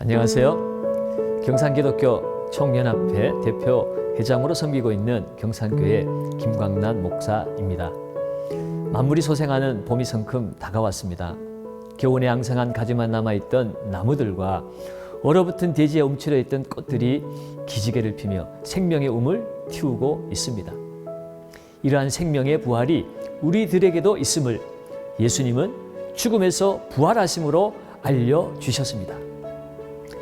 안녕하세요. 경산기독교 총연합회 대표 회장으로 섬기고 있는 경산교회 김광란 목사입니다. 만물이 소생하는 봄이 성큼 다가왔습니다. 겨우내 앙상한 가지만 남아있던 나무들과 얼어붙은 대지에 움츠려 있던 꽃들이 기지개를 피며 생명의 움을 틔우고 있습니다. 이러한 생명의 부활이 우리들에게도 있음을 예수님은 죽음에서 부활하심으로 알려주셨습니다.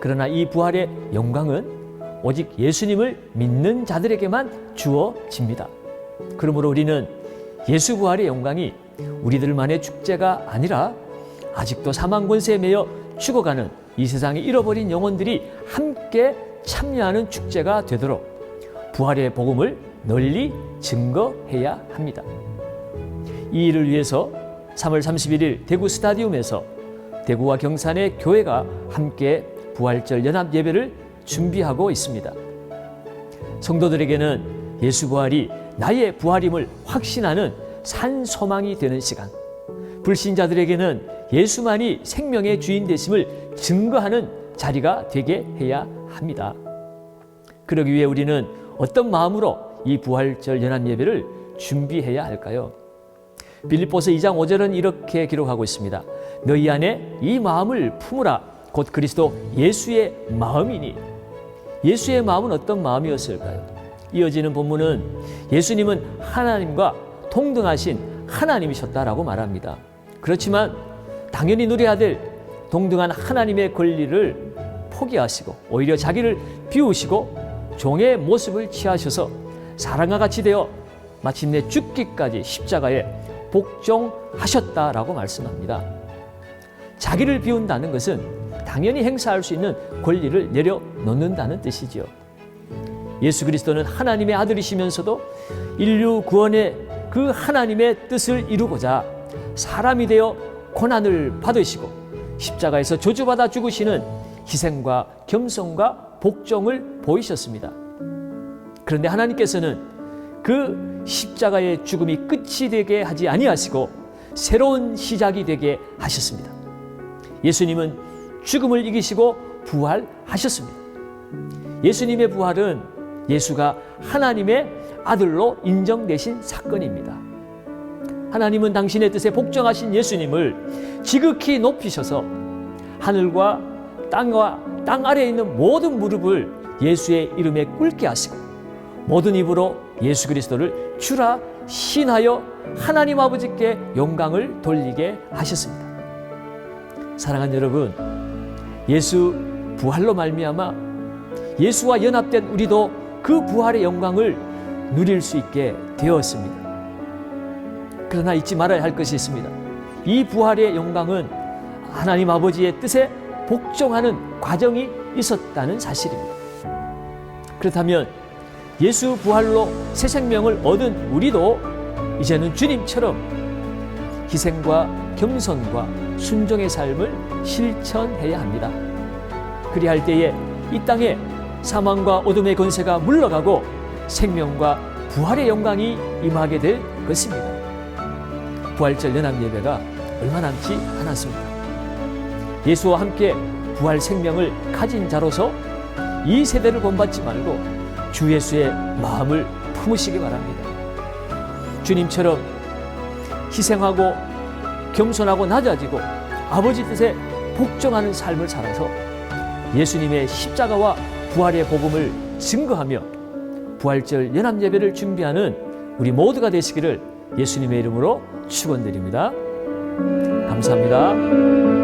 그러나 이 부활의 영광은 오직 예수님을 믿는 자들에게만 주어집니다. 그러므로 우리는 예수 부활의 영광이 우리들만의 축제가 아니라 아직도 사망 권세에 매여 죽어가는 이 세상에 잃어버린 영혼들이 함께 참여하는 축제가 되도록 부활의 복음을 널리 증거해야 합니다. 이 일을 위해서 3월 31일 대구 스타디움에서 대구와 경산의 교회가 함께 부활절 연합 예배를 준비하고 있습니다. 성도들에게는 예수 부활이 나의 부활임을 확신하는 산 소망이 되는 시간. 불신자들에게는 예수만이 생명의 주인 되심을 증거하는 자리가 되게 해야 합니다. 그러기 위해 우리는 어떤 마음으로 이 부활절 연합 예배를 준비해야 할까요? 빌립보서 2장 5절은 이렇게 기록하고 있습니다. 너희 안에 이 마음을 품으라 곧 그리스도 예수의 마음이니 예수의 마음은 어떤 마음이었을까요? 이어지는 본문은 예수님은 하나님과 동등하신 하나님이셨다라고 말합니다. 그렇지만 당연히 누려야 될 동등한 하나님의 권리를 포기하시고 오히려 자기를 비우시고 종의 모습을 취하셔서 사랑과 같이 되어 마침내 죽기까지 십자가에 복종하셨다라고 말씀합니다. 자기를 비운다는 것은 당연히 행사할 수 있는 권리를 내려놓는다는 뜻이지요. 예수 그리스도는 하나님의 아들이시면서도 인류 구원의 그 하나님의 뜻을 이루고자 사람이 되어 고난을 받으시고 십자가에서 저주받아 죽으시는 희생과 겸손과 복종을 보이셨습니다. 그런데 하나님께서는 그 십자가의 죽음이 끝이 되게 하지 아니하시고 새로운 시작이 되게 하셨습니다. 예수님은 죽음을 이기시고 부활하셨습니다. 예수님의 부활은 예수가 하나님의 아들로 인정되신 사건입니다. 하나님은 당신의 뜻에 복종하신 예수님을 지극히 높이셔서 하늘과 땅과 땅 아래에 있는 모든 무릎을 예수의 이름에 꿇게 하시고 모든 입으로 예수 그리스도를 주라 신하여 하나님 아버지께 영광을 돌리게 하셨습니다. 사랑하는 여러분, 예수 부활로 말미암아 예수와 연합된 우리도 그 부활의 영광을 누릴 수 있게 되었습니다. 그러나 잊지 말아야 할 것이 있습니다. 이 부활의 영광은 하나님 아버지의 뜻에 복종하는 과정이 있었다는 사실입니다. 그렇다면 예수 부활로 새 생명을 얻은 우리도 이제는 주님처럼 희생과 겸손과 순종의 삶을 실천해야 합니다. 그리할 때에 이 땅에 사망과 어둠의 권세가 물러가고 생명과 부활의 영광이 임하게 될 것입니다. 부활절 연합 예배가 얼마 남지 않았습니다. 예수와 함께 부활 생명을 가진 자로서 이 세대를 본받지 말고 주 예수의 마음을 품으시기 바랍니다. 주님처럼 희생하고 겸손하고 낮아지고 아버지 뜻에 복종하는 삶을 살아서 예수님의 십자가와 부활의 복음을 증거하며 부활절 연합 예배를 준비하는 우리 모두가 되시기를 예수님의 이름으로 축원드립니다. 감사합니다.